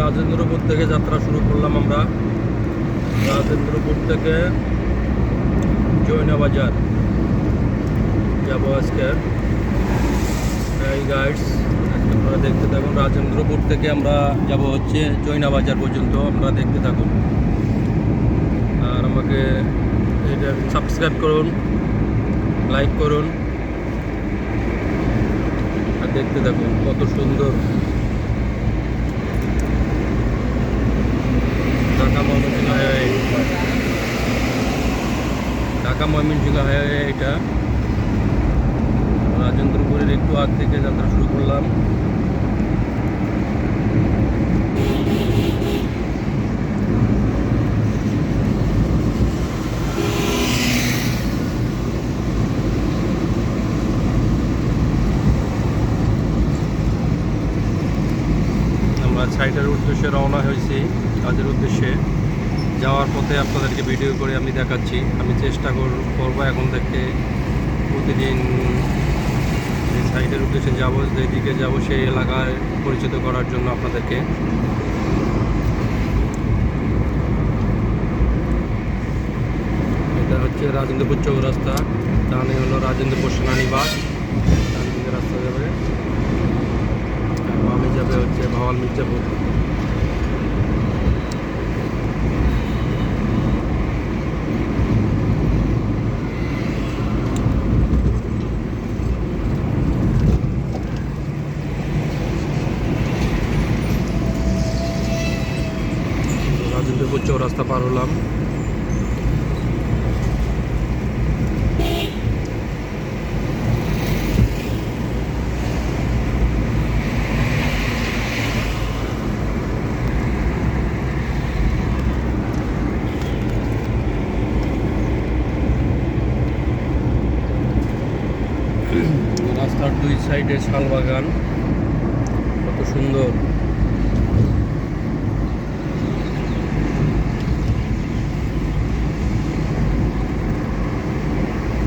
রাজেন্দ্রপুর থেকে যাত্রা শুরু করলাম আমরা। রাজেন্দ্রপুর থেকে জৈনা বাজার যাব আজকে। এই গাইডস আপনারা দেখতে থাকুন। রাজেন্দ্রপুর থেকে আমরা যাব হচ্ছে জৈনা বাজার পর্যন্ত। আপনারা দেখতে থাকুন। আর আমাকে এটা সাবস্ক্রাইব করুন লাইক করুন। আর দেখতে থাকুন কত সুন্দর ঢাকা ময়মনসিংহ হাইওয়ে ঢাকা ময়মনসিংহ হাইওয়ে এটা। রাজেন্দ্রপুরের একটু আগ থেকে যাত্রা শুরু করলাম। সাইটের উদ্দেশ্যে রওনা হয়েছি, কাজের উদ্দেশ্যে। যাওয়ার পথে আপনাদেরকে ভিডিও করে আমি দেখাচ্ছি। আমি চেষ্টা কর- করব এখন থেকে। প্রতিদিন যে সাইটের উদ্দেশ্যে যাব যেদিকে যাব, সেই এলাকায় পরিচিত করার জন্য আপনাদেরকে। এটা হচ্ছে রাজেন্দ্রপুর চৌরাস্তা। ডানে হলো রাজেন্দ্রপুর সেনানিবাস। ডান দিকে রাস্তা যাবে। আর বামে যাবে হচ্ছে ভাওয়াল মির্জাপুর। চৌরাস্তা পার হলাম রাস্তার দুই সাইডে শাল বাগান কত সুন্দর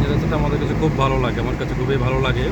এই রাস্তাটা আমাদের কাছে খুব ভালো লাগে আমার কাছে খুবই ভালো লাগে।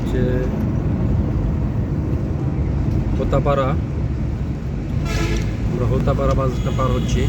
হচ্ছে হোতাপাড়া। আমরা হোতাপাড়া বাসটা পার হচ্ছি।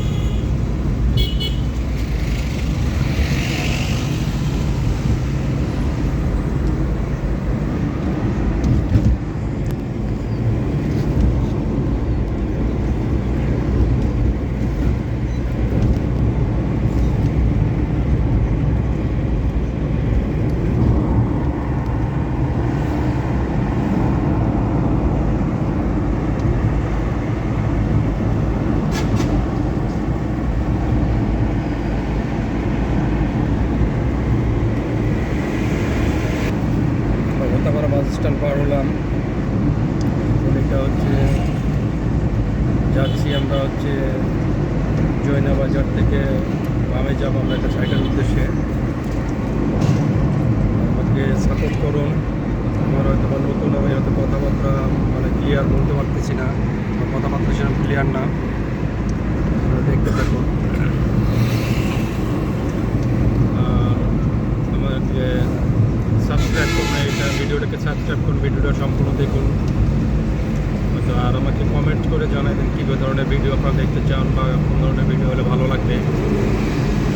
জয়না বাজার থেকে বামে যাব আমরা একটা সাইডের উদ্দেশ্যে। আমাকে সাপোর্ট করুন। আমার হয়তো বা নতুন আমি হয়তো কথাবার্তা মানে ক্লিয়ার বলতে পারতেছি না কথাবার্তা সেরকম ক্লিয়ার না। দেখতে থাকুন। আমাকে সাবস্ক্রাইব করুন, এটা ভিডিওটাকে সাবস্ক্রাইব করুন ভিডিওটা সম্পূর্ণ দেখুন। হয়তো আর আমাকে কমেন্ট করে জানাই দেন কী ধরনের ভিডিও আপনারা দেখতে চান বা কোন ধরনের ভিডিও হলে ভালো লাগবে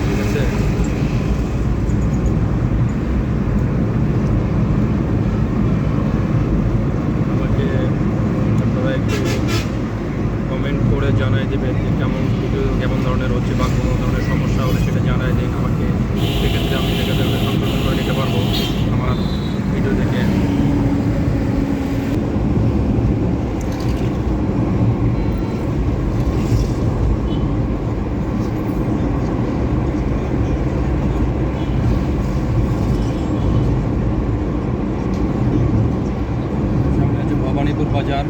ঠিক আছে আমাকে আপনারা একটু কমেন্ট করে জানাই দেবেন যে কেমন ভিডিও কেমন ধরনের হচ্ছে বা কোনো ধরনের সমস্যা হলে সেটা জানাই দিন আমাকে সেক্ষেত্রে আমি সেক্ষেত্রে সংশোধন করে নিতে পারব আমার ভিডিও দেখে সামনে আছে ভবানীপুর বাজার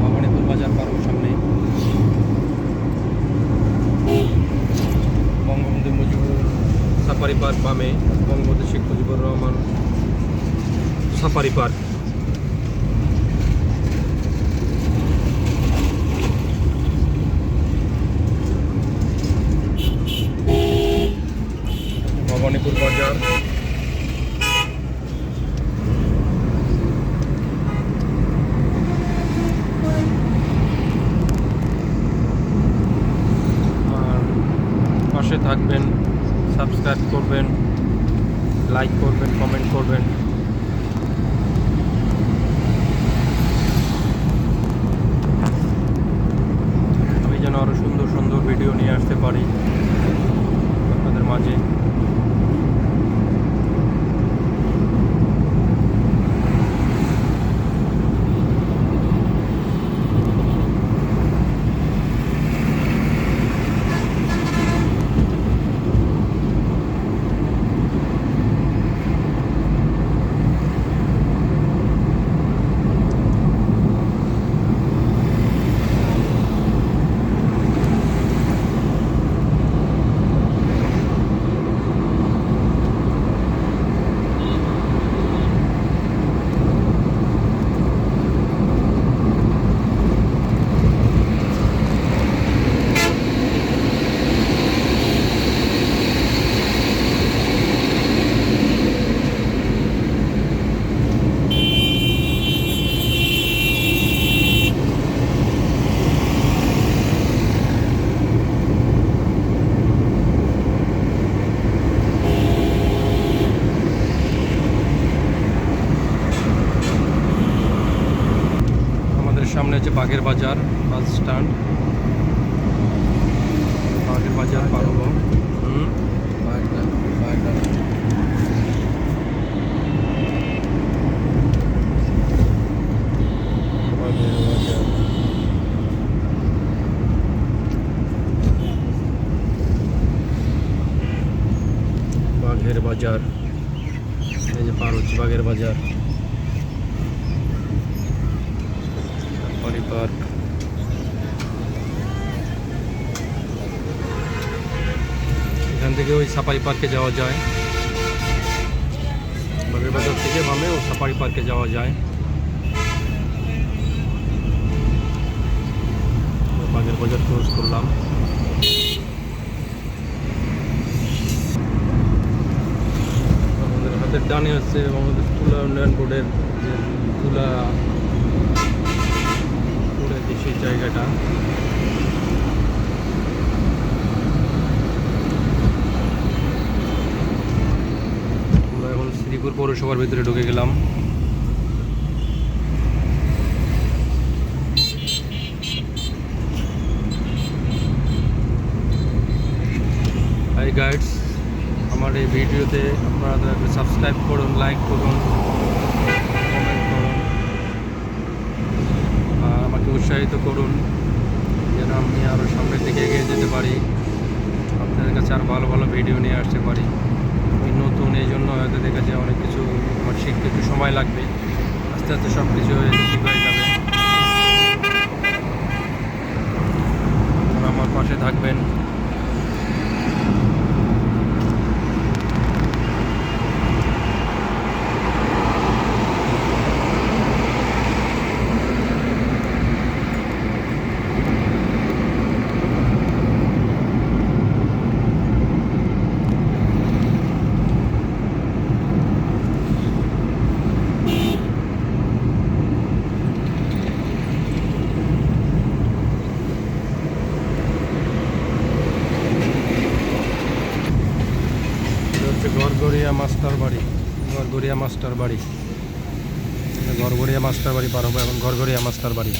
ভবানীপুর বাজার পারব সামনে বঙ্গবন্ধু মুজিবুর বামে বঙ্গবন্ধু শেখ মুজিবুর রহমান সাফারি পার্ক ভবানীপুর বাজার আর পাশে থাকবেন সাবস্ক্রাইব করবেন লাইক করবেন কমেন্ট করবেন আমি যেন আরও সুন্দর সুন্দর ভিডিও নিয়ে আসতে পারি আপনাদের মাঝে আমাদের সামনে আছে বাগের বাজার বাস স্ট্যান্ড বাগের বাজার পারব হুম বাগের বাজার বাঘের বাজার এই যে পার হচ্ছে বাঘের বাজার সাফারি পার্ক এখান থেকে ওই সাফারি পার্কে যাওয়া যায়। বাগের বাজার থেকে বামে ও সাফারি পার্কে যাওয়া যায়। বাগের বাজার ক্লোজ করলাম। আমাদের হাতের ডানে হচ্ছে আমাদের তুলা উন্নয়ন বোর্ডের যে তুলা সেই জায়গাটা আমরা এখন শ্রীপুর পৌরসভার ভিতরে ঢুকে গেলাম। গাইডস আমার এই ভিডিওতে আপনারা সাবস্ক্রাইব করুন লাইক করুন কমেন্ট করুন, আর আমাকে উৎসাহিত করুন, যেন আমি আরও সামনের দিকে এগিয়ে যেতে পারি, আপনাদের কাছে আর ভালো ভালো ভিডিও নিয়ে আসতে পারি। এই জন্য হয়তো দেখা যায় অনেক কিছু আমার শিখতে একটু সময় লাগবে। আস্তে আস্তে সব কিছু ঠিক হয়ে যাবে। আমার পাশে থাকবেন। গড়গড়িয়া মাস্টার বাড়ি। গড়গড়িয়া মাস্টার বাড়ি পার হব, এখন গড়গড়িয়া মাস্টার বাড়ি।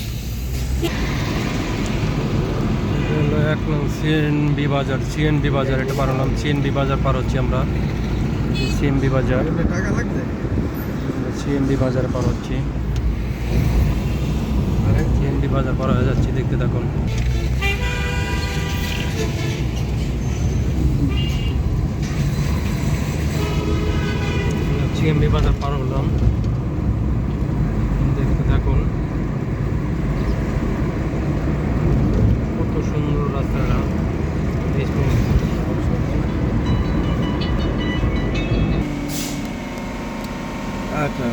এক নং সিএনবি বাজার। সিএনবি বাজার, এটা পার হলাম। সিএনবি বাজার পার হচ্ছি আমরা। সিএনবি বাজার। সিএনবি বাজার পার হচ্ছি। সিএনবি বাজার পার হয়ে যাচ্ছি, দেখতে থাকুন। সিএমবি বাজার পার হলাম। দেখতে থাকুন। কত সুন্দর রাস্তাটা। আচ্ছা।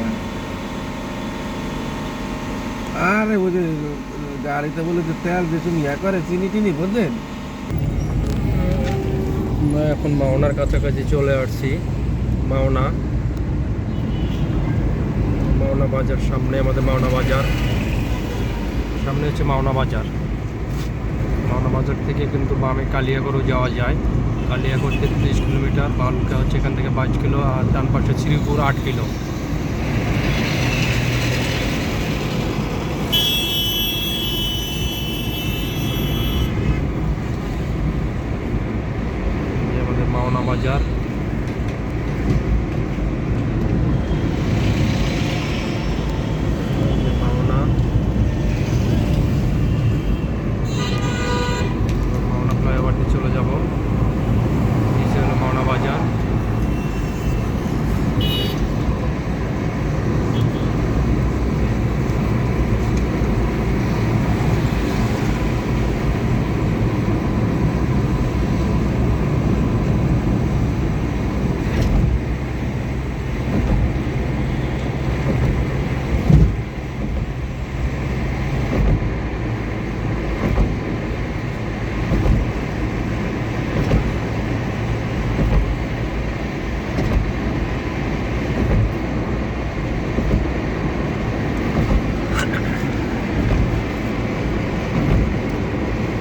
আরে ওই যে গাড়িতে বলে যে তেল বেশি ইয়া করে চিনি টিনি বুঝলেন? এখন মাওনার কাছাকাছি চলে আসছি মাওনা। মাওনা বাজার, সামনে আমাদের মাওনা বাজার। সামনে হচ্ছে মাওনা বাজার। মাওনা বাজার থেকে কিন্তু বামে কালিয়াগড়ও যাওয়া যায়। কালিয়াগড় তেত্রিশ কিলোমিটার, বালুকা হচ্ছে এখান থেকে পাঁচ কিলো, আর ডান পাশে শ্রীপুর আট কিলো এই যে আমাদের মাওনা বাজার এই যে মাওনা মাওনা ফ্লাইওভার দিয়ে চলে যাব নিচে হলো মাওনা বাজার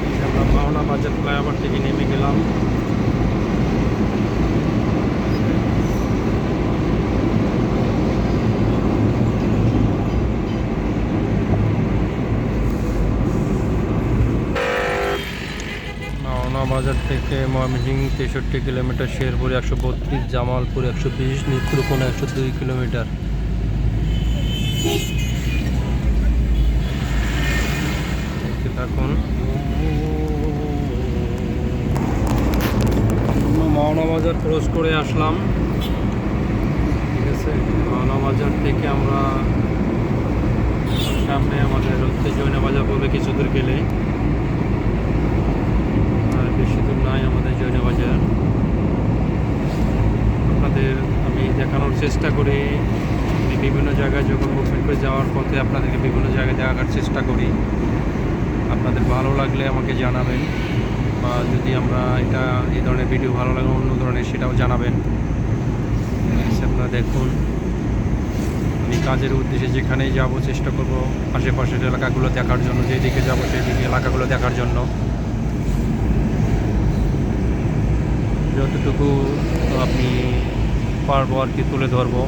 এই যে বাজার ফ্লাইওভার থেকে নেমে গেলাম। বাজার থেকে ময়মনসিং তেষট্টি কিলোমিটার, শেরপুর একশো বত্রিশ, জামালপুর একশো বিশ নেত্রকোনা একশো দুই কিলোমিটার। থাকুন আমরা মাওনা বাজার ক্রস করে আসলাম। ঠিক আছে বাজার থেকে আমরা সামনে আমাদের হচ্ছে জৈনা বাজার বলে কিছু দূর গেলে। আর বেশি দূর নাই আমাদের জৈনা বাজার। আপনাদের আমি দেখানোর চেষ্টা করি। বিভিন্ন জায়গায় যখন মুভমেন্ট করে যাওয়ার পথে আপনাদেরকে বিভিন্ন জায়গায় দেখার চেষ্টা করি। আপনাদের ভালো লাগলে আমাকে জানাবেন। বা যদি আমরা এটা, এই ধরনের ভিডিও ভালো লাগে, অন্য ধরনের সেটাও জানাবেন। আপনারা দেখুন। আমি কাজের উদ্দেশ্যে যেখানেই যাব, চেষ্টা করব আশেপাশের এলাকাগুলো দেখার জন্য, যেদিকে যাব সেই দিকে এলাকাগুলো দেখার জন্য। যতটুকু আপনি পারব আর কি তুলে ধরবো।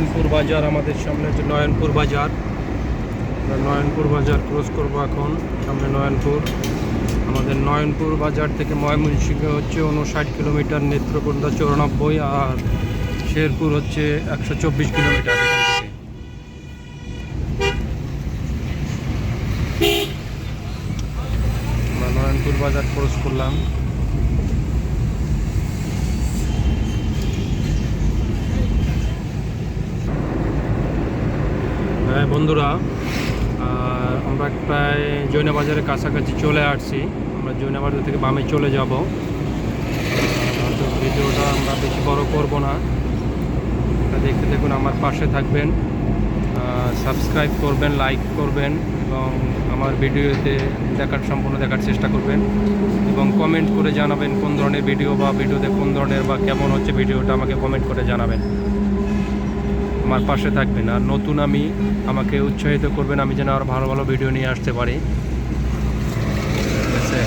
নয়নপুর বাজার, আমাদের সামনে হচ্ছে নয়নপুর বাজার। আমরা নয়নপুর বাজার ক্রস করব এখন, সামনে নয়নপুর। আমাদের নয়নপুর বাজার থেকে ময়মনসিংহ হচ্ছে উনষাট কিলোমিটার নেত্রকোন্দা চৌরানব্বই আর শেরপুর হচ্ছে একশো চব্বিশ কিলোমিটার থেকে। বাজার ক্রস করলাম। বন্ধুরা আমরা প্রায় জৈনাবাজারের কাছাকাছি চলে আসছি। আমরা জৈনা বাজার থেকে বামে চলে যাব। হয়তো ভিডিওটা আমরা বেশি বড় করব না। দেখতে দেখুন আমার পাশে থাকবেন। সাবস্ক্রাইব করবেন লাইক করবেন এবং আমার ভিডিওতে দেখার সম্পূর্ণ দেখার চেষ্টা করবেন। এবং কমেন্ট করে জানাবেন কোন ধরনের ভিডিও বা ভিডিওতে কোন ধরনের বা কেমন হচ্ছে ভিডিওটা আমাকে কমেন্ট করে জানাবেন। আমার পাশে থাকবেন আর নতুন আমি আমাকে উৎসাহিত করবেন, আমি যেন আরও ভালো ভালো ভিডিও নিয়ে আসতে পারি। ঠিক আছে?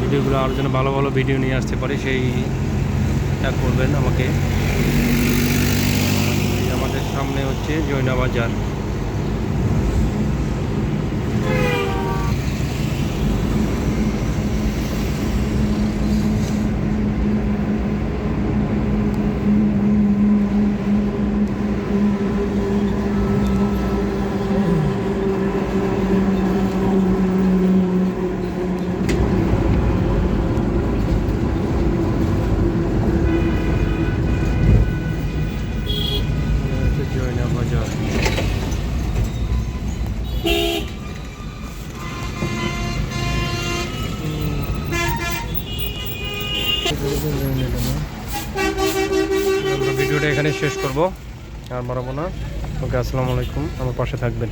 ভিডিওগুলো আরও যেন ভালো ভালো ভিডিও নিয়ে আসতে পারি সেইটা করবেন আমাকে। আমাদের সামনে হচ্ছে জৈনা বাজার এটা হচ্ছে জৈনা বাজার আসসালামু আলাইকুম। আমার পাশে থাকবেন।